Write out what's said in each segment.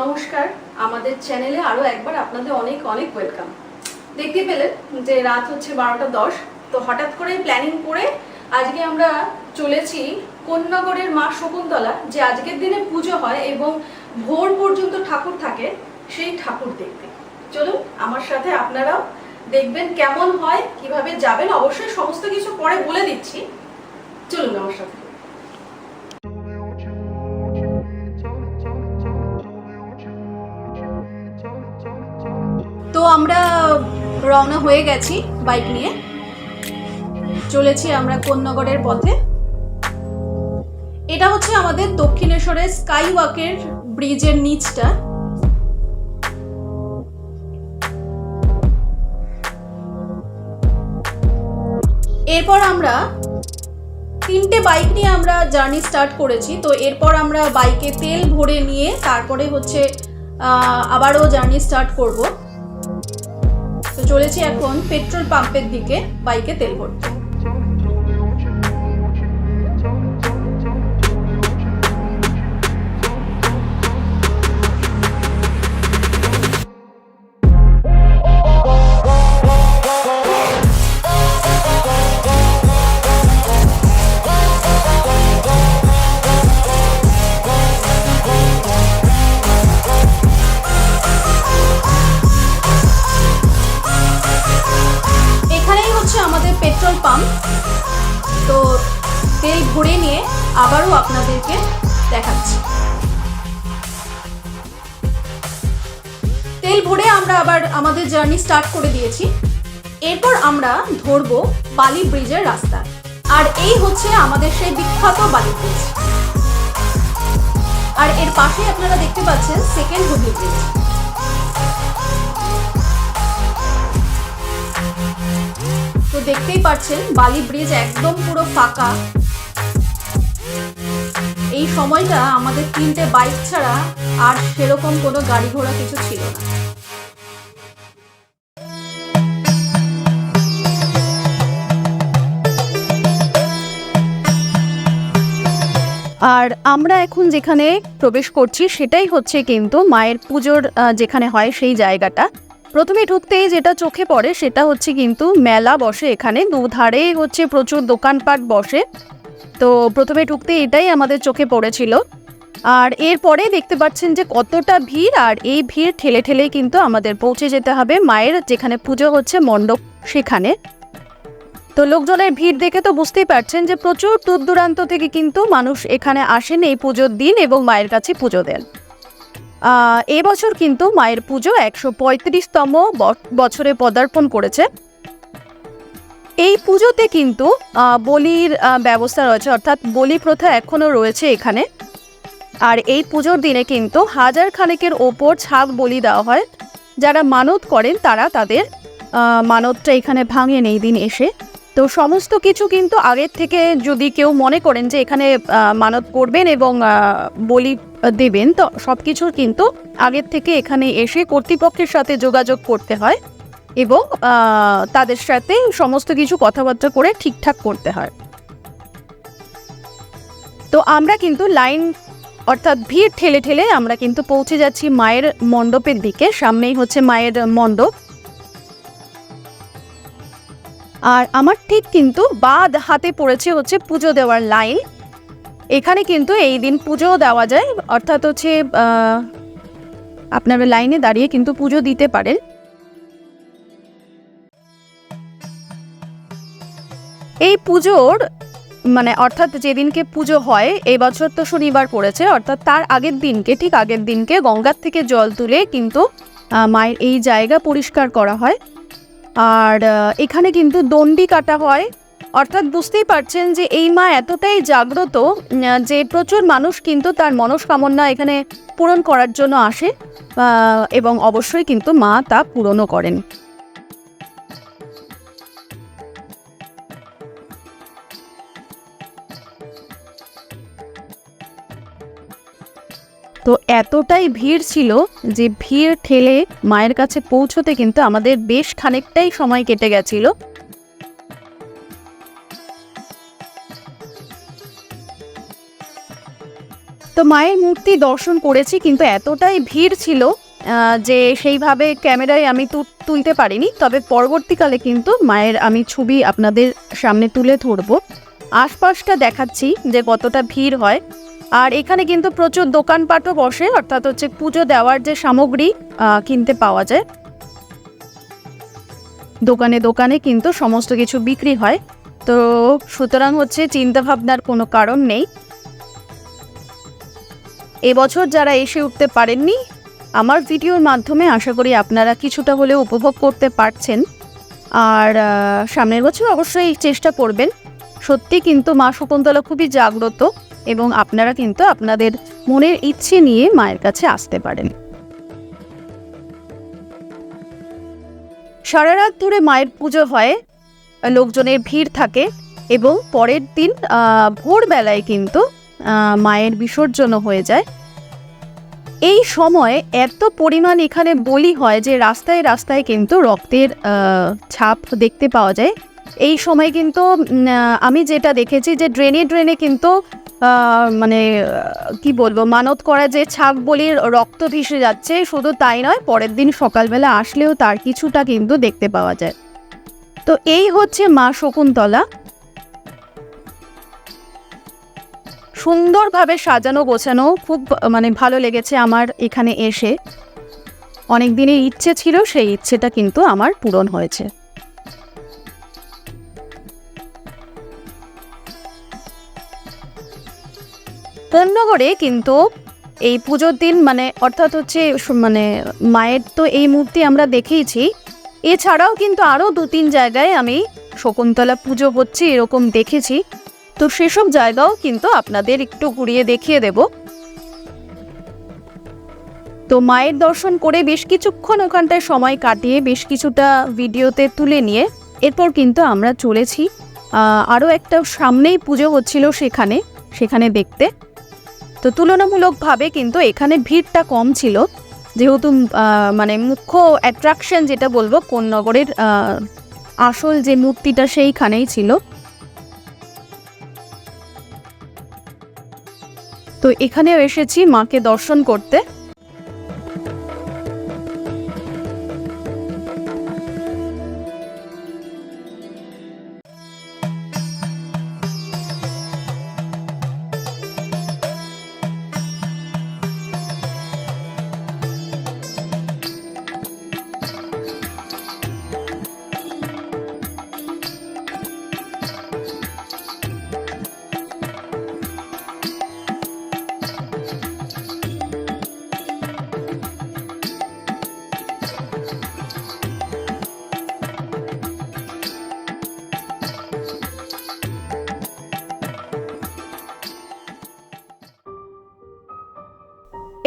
নমস্কার, আমাদের চ্যানেলে আরও একবার আপনাদের অনেক অনেক ওয়েলকাম। দেখতে পেলেন যে রাত হচ্ছে বারোটা দশ, তো হঠাৎ করে প্ল্যানিং করে আজকে আমরা চলেছি কোন্নগরের মা শকুন্তলা, যে আজকের দিনে পুজো হয় এবং ভোর পর্যন্ত ঠাকুর থাকে সেই ঠাকুর দেখতে। চলুন, আমার সাথে আপনারাও দেখবেন কেমন হয়, কীভাবে যাবেন, অবশ্যই সমস্ত কিছু পরে বলে দিচ্ছি। চলুন আমার সাথে। আমরা রওনা হয়ে গেছি বাইক নিয়ে। চলেছি আমরা কোন্নগরের পথে। এটা হচ্ছে আমাদের দক্ষিণেশ্বরের স্কাই ওয়াকের ব্রিজের নিচটা। এরপর আমরা তিনটে বাইক নিয়ে আমরা জার্নি স্টার্ট করেছি। তো এরপর আমরা বাইকে তেল ভরে নিয়ে তারপরে হচ্ছে আবারও জার্নি স্টার্ট করব। চলেছি এখন পেট্রোল পাম্পের দিকে বাইকে তেল ভরতে। আপনাদেরকে দেখাচ্ছি। তেল ভরে আমরা আবার আমাদের জার্নি স্টার্ট করে দিয়েছি। এরপর আমরা ধরবো বালি ব্রিজের রাস্তা। আর এই হচ্ছে আমাদের সেই বিখ্যাত বালি ব্রিজ। আর এর পাশে আপনারা দেখতে পাচ্ছেন সেকেন্ড হুগলি ব্রিজ। তো দেখতেই পাচ্ছেন, বালি ব্রিজ একদম পুরো ফাঁকা। এই সময়টা আমাদের তিনটে বাইক ছাড়া আর সেরকম কোনো গাড়ি ঘোড়া কিছু ছিল না। আর আমরা এখন যেখানে প্রবেশ করছি সেটাই হচ্ছে কিন্তু মায়ের পুজোর যেখানে হয় সেই জায়গাটা। প্রথমে ঢুকতেই যেটা চোখে পড়ে সেটা হচ্ছে কিন্তু মেলা বসে এখানে। দুধারে হচ্ছে প্রচুর দোকানপাট বসে। তো প্রথমে ঢুকতে এটাই আমাদের চোখে পড়েছিল। আর এরপরে দেখতে পাচ্ছেন যে কতটা ভিড়, আর এই ভিড় ঠেলে ঠেলে কিন্তু আমাদের পৌঁছে যেতে হবে মায়ের যেখানে পুজো হচ্ছে মণ্ডপ সেখানে। তো লোকজনের ভিড় দেখে তো বুঝতেই পারছেন যে প্রচুর দূর দূরান্ত থেকে কিন্তু মানুষ এখানে আসেন এই পুজোর দিন এবং মায়ের কাছে পুজো দেন। এবছর কিন্তু মায়ের পুজো একশো পঁয়ত্রিশতম বছরে পদার্পণ করেছে। এই পুজোতে কিন্তু বলির ব্যবস্থা রয়েছে। অর্থাৎ বলি প্রথা এখনও রয়েছে এখানে। আর এই পুজোর দিনে কিন্তু হাজার খানেকের ওপর ছাগ বলি দেওয়া হয়। যারা মানত করেন, তারা তাদের মানতটা এখানে ভাঙেন এই দিন এসে। তো সমস্ত কিছু কিন্তু আগের থেকে যদি কেউ মনে করেন যে এখানে মানত করবেন এবং বলি দেবেন, তো সব কিছুর কিন্তু আগের থেকে এখানে এসে কর্তৃপক্ষের সাথে যোগাযোগ করতে হয়। এবং তাদের সাথে সমস্ত কিছু কথাবার্তা করে ঠিকঠাক করতে হয়। তো আমরা কিন্তু লাইন, অর্থাৎ ভিড় ঠেলে ঠেলে আমরা কিন্তু পৌঁছে যাচ্ছি মায়ের মণ্ডপের দিকে। সামনেই হচ্ছে মায়ের মণ্ডপ। আর আমার ঠিক কিন্তু বাদ হাতে পড়েছে হচ্ছে পুজো দেওয়ার লাইন। এখানে কিন্তু এই দিন পুজো দেওয়া যায়। অর্থাৎ হচ্ছে আপনারা লাইনে দাঁড়িয়ে কিন্তু পুজো দিতে পারেন। এই পুজোর মানে অর্থাৎ যেদিনকে পুজো হয়, এই বছর তো শনিবার পড়েছে, অর্থাৎ তার আগের দিনকে, ঠিক আগের দিনকে গঙ্গার থেকে জল তুলে কিন্তু মায়ের এই জায়গা পরিষ্কার করা হয়। আর এখানে কিন্তু দণ্ডি কাটা হয়। অর্থাৎ বুঝতেই পারছেন যে এই মা এতটাই জাগ্রত যে প্রচুর মানুষ কিন্তু তার মনস্কামনা এখানে পূরণ করার জন্য আসে এবং অবশ্যই কিন্তু মা তা পূরণও করেন। তো এতটাই ভিড় ছিল যে ভিড় ঠেলে মায়ের কাছে পৌঁছতে কিন্তু আমাদের বেশ খানিকটাই সময় কেটে গেছিল। তো মায়ের মূর্তি দর্শন করেছি কিন্তু এতটাই ভিড় ছিল যে সেইভাবে ক্যামেরায় আমি তুলতে পারিনি। তবে পরবর্তীকালে কিন্তু মায়ের আমি ছবি আপনাদের সামনে তুলে ধরবো। আশপাশটা দেখাচ্ছি যে কতটা ভিড় হয়। আর এখানে কিন্তু প্রচুর দোকানপাটও বসে, অর্থাৎ হচ্ছে পুজো দেওয়ার যে সামগ্রী কিনতে পাওয়া যায়। দোকানে দোকানে কিন্তু সমস্ত কিছু বিক্রি হয়। তো সুতরাং হচ্ছে চিন্তা ভাবনার কোনো কারণ নেই। এবছর যারা এসে উঠতে পারেননি, আমার ভিডিওর মাধ্যমে আশা করি আপনারা কিছুটা হলেও উপভোগ করতে পারছেন। আর সামনের বছর অবশ্যই চেষ্টা করবেন। সত্যি কিন্তু মা শকুন্তলা খুবই জাগ্রত। এবং আপনারা কিন্তু আপনাদের মনের ইচ্ছে নিয়ে মায়ের কাছে আসতে পারেন। সারা রাত ধরে মায়ের পুজো হয়, লোকজনের ভিড় থাকে এবং পরের দিন ভোরবেলায় কিন্তু মায়ের বিসর্জনও হয়ে যায়। এই সময় এত পরিমাণ এখানে বলি হয় যে রাস্তায় রাস্তায় কিন্তু রক্তের ছাপ দেখতে পাওয়া যায়। এই সময় কিন্তু আমি যেটা দেখেছি যে ড্রেনে ড্রেনে কিন্তু মানে কি বলব, মানত করা যে ছাগ বলির রক্ত ভেসে যাচ্ছে, শুধু তাই নয়, পরের দিন সকালবেলা আসলেও তার কিছুটা কিন্তু দেখতে পাওয়া যায়। তো এই হচ্ছে মা শকুন্তলা। সুন্দরভাবে সাজানো, গোছানো, খুব মানে ভালো লেগেছে আমার এখানে এসে। অনেক দিনের ইচ্ছে ছিল, সেই ইচ্ছেটা কিন্তু আমার পূরণ হয়েছে। ধন্যগড়ে কিন্তু এই পুজোর দিন মানে অর্থাৎ হচ্ছে মানে মায়ের তো এই মূর্তি আমরা দেখেইছি। এছাড়াও কিন্তু আরও দু তিন জায়গায় আমি শকুন্তলা পুজো হচ্ছে এরকম দেখেছি। তো সেসব জায়গাও কিন্তু আপনাদের একটু ঘুরিয়ে দেখিয়ে দেব। তো মায়ের দর্শন করে বেশ কিছুক্ষণ ওখানটায় সময় কাটিয়ে বেশ কিছুটা ভিডিওতে তুলে নিয়ে এরপর কিন্তু আমরা চলেছি। আরও একটা সামনেই পুজো হচ্ছিল সেখানে সেখানে দেখতে। তো তুলনামূলকভাবে কিন্তু এখানে ভিড়টা কম ছিল। যেহেতু মানে মুখ্য অ্যাট্রাকশন যেটা বলব কোন্নগরের আহ, আসল যে মূর্তিটা সেইখানেই ছিল। তো এখানেও এসেছি মাকে দর্শন করতে।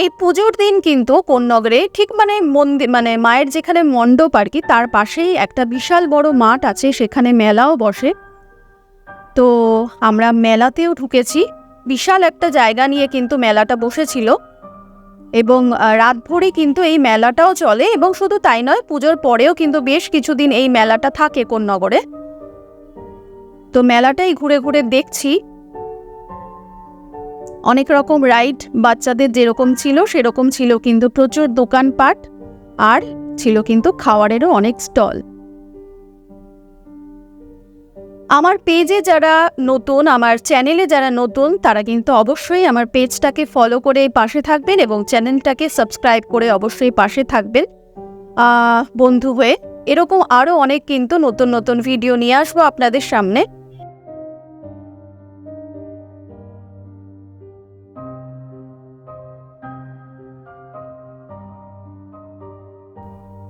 এই পুজোর দিন কিন্তু কোন্নগরে ঠিক মানে মন্দির মানে মায়ের যেখানে মণ্ডপ আর কি তার পাশেই একটা বিশাল বড় মাঠ আছে সেখানে মেলাও বসে। তো আমরা মেলাতেও ঢুকেছি। বিশাল একটা জায়গা নিয়ে কিন্তু মেলাটা বসেছিল। এবং আহ, রাত ভরে কিন্তু এই মেলাটাও চলে এবং শুধু তাই নয় পুজোর পরেও কিন্তু বেশ কিছুদিন এই মেলাটা থাকে কোন্নগরে তো মেলাটাই ঘুরে ঘুরে দেখছি। অনেক রকম রাইড বাচ্চাদের যেরকম ছিল, সেরকম ছিল কিন্তু প্রচুর দোকানপাট আর ছিল কিন্তু খাওয়ারেরও অনেক স্টল। আমার পেজে যারা নতুন, আমার চ্যানেলে যারা নতুন, তারা কিন্তু অবশ্যই আমার পেজটাকে ফলো করে পাশে থাকবেন এবং চ্যানেলটাকে সাবস্ক্রাইব করে অবশ্যই পাশে থাকবেন। বন্ধু হয়ে এরকম আরও অনেক কিন্তু নতুন নতুন ভিডিও নিয়ে আসব আপনাদের সামনে।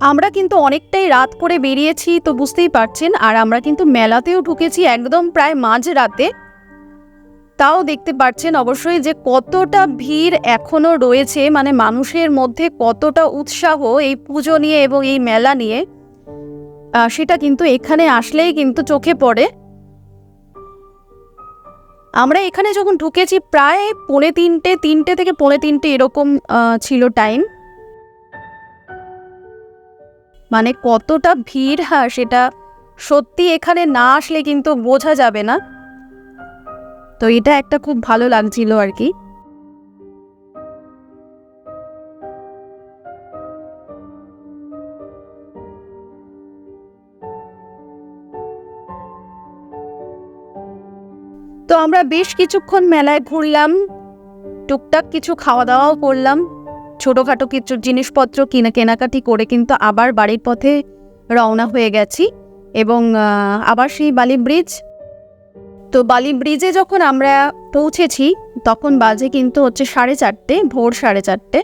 আমরা কিন্তু অনেকটাই রাত করে বেরিয়েছি, তো বুঝতেই পারছেন। আর আমরা কিন্তু মেলাতেও ঢুকেছি একদম প্রায় মাঝ রাতে তাও দেখতে পাচ্ছেন অবশ্যই যে কতটা ভিড় এখনও রয়েছে মানে মানুষের মধ্যে কতটা উৎসাহ এই পুজো নিয়ে এবং এই মেলা নিয়ে। সেটা কিন্তু এখানে আসলেই কিন্তু চোখে পড়ে। আমরা এখানে যখন ঢুকেছি, প্রায় পৌনে তিনটে তিনটে থেকে পৌনে তিনটে এরকম ছিল টাইম মানে কতটা ভিড়, হয়, সেটা সত্যি এখানে না আসলে কিন্তু বোঝা যাবে না। তো এটা একটা খুব ভালো লাগছিল আর কি। তো আমরা বেশ কিছুক্ষণ মেলায় ঘুরলাম, টুকটাক কিছু খাওয়া দাওয়াও করলাম। ছোটোখাটো কিছু জিনিসপত্র কিনে কেনাকাটি করে কিন্তু আবার বাড়ির পথে রওনা হয়ে গেছি এবং আবার সেই বালি ব্রিজ। তো বালি ব্রিজে যখন আমরা পৌঁছেছি, তখন বাজে কিন্তু হচ্ছে সাড়ে চারটে, ভোর সাড়ে চারটে।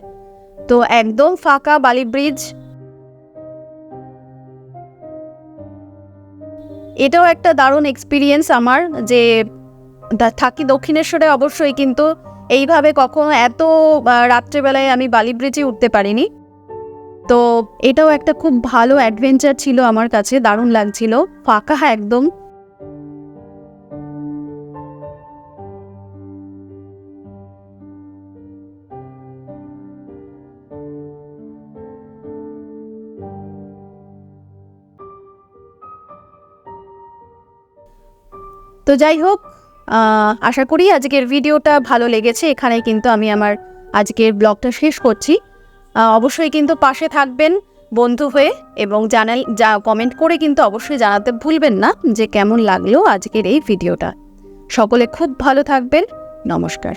তো একদম ফাঁকা বালি ব্রিজ। এটাও একটা দারুণ এক্সপিরিয়েন্স আমার যে থাকি দক্ষিণেশ্বরে অবশ্যই কিন্তু এইভাবে কখনো এত রাত্রেবেলায় আমি বালি ব্রিজে উঠতে পারিনি। তো এটাও একটা খুব ভালো অ্যাডভেঞ্চার ছিল আমার কাছে, দারুণ লাগছিল, ফাঁকা একদম। তো যাই হোক আশা করি আজকের ভিডিওটা ভালো লেগেছে। এখানে কিন্তু আমি আমার আজকের ব্লগটা শেষ করছি। অবশ্যই কিন্তু পাশে থাকবেন বন্ধু হয়ে এবং জানাল, যা কমেন্ট করে কিন্তু অবশ্যই জানাতে ভুলবেন না যে কেমন লাগল আজকের এই ভিডিওটা। সকলে খুব ভালো থাকবেন। নমস্কার।